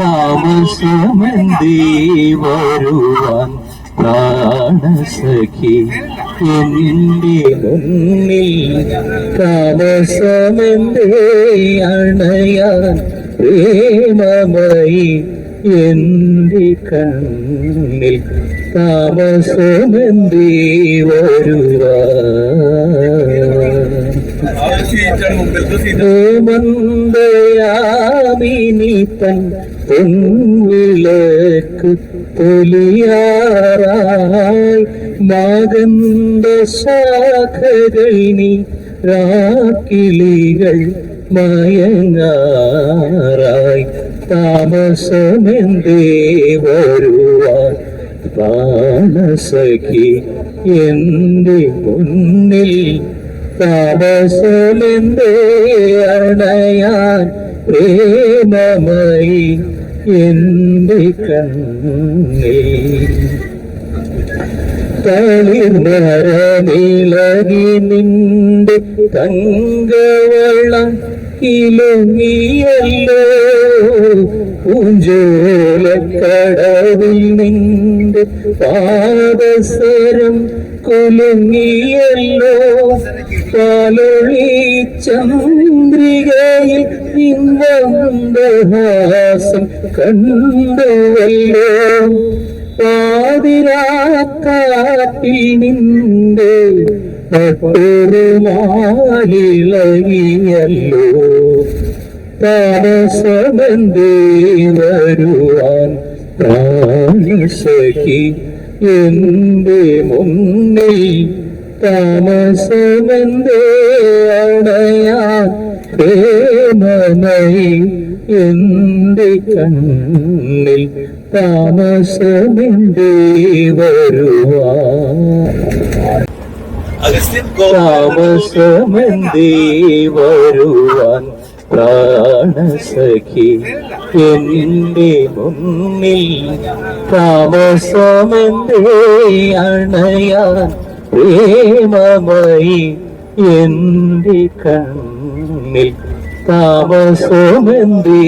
താമസമെന്തേ വരുവാൻ പ്രാണസഖി എന്റെ മുന്നിൽ താമസമെന്തേ അണയാൻ പ്രേമമായി എന്റെ കണ്ണിൽ താമസമെന്തേ വരുവാൻ ഹേമന്തയാമിനി തൻ പൊൻവിളക്ക് പൊലിയാറായി മാകന്ത ശാഖകൾ രാക്കിളികൾ മയങ്ങാറായി. താമസമെന്തേ വരുവാൻ? പ്രാണസഖി എന്റെ മുന്നിൽ താമസമെന്തേ അണയാൻ പ്രേമമായി എന്റെ കണ്ണിൽ തളിർമരമിളകി നിന്റെ തങ്കവളം ഇലങ്ങിയല്ലോ. പൂഞ്ചോലക്കടവിൽ നിന്റെ പാദസരം കുലുങ്ങിയല്ലോ. ചന്ദ്രികയിൽ നിന്നഹാസം കണ്ടുവല്ലോ. പാതിരാക്കാട്ടിൽ നിന്റെ പട്ടുമാലിളകിയല്ലോ താമസമെന്തേ വരുവാൻ പ്രാണസഖി എന്റെ മുന്നിൽ താമസമെന്തേ അണയാൻ പ്രേമമായി എന്റെ കണ്ണിൽ താമസമെന്തേ വരുവാൻ. താമസമെന്തേ വരുവാൻ. പ്രാണസഖി എന്റെ മുന്നിൽ താമസമെന്തേ അണയാൻ പ്രേമമായി എന്റെ കണ്ണിൽ താമസമെന്തേ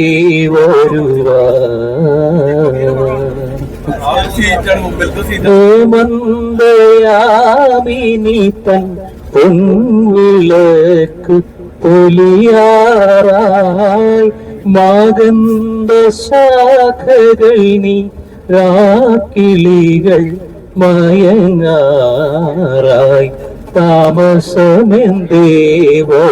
വരുവാൻ ഹേമന്തയാമിനി തൻ പൊൻവിളക്ക് പൊലിയാറായി. മാഗന്ത ശാഖകൾ നീ രാക്കിളികൾ മയങ്ങാറായി. താമസമെന്തേവോ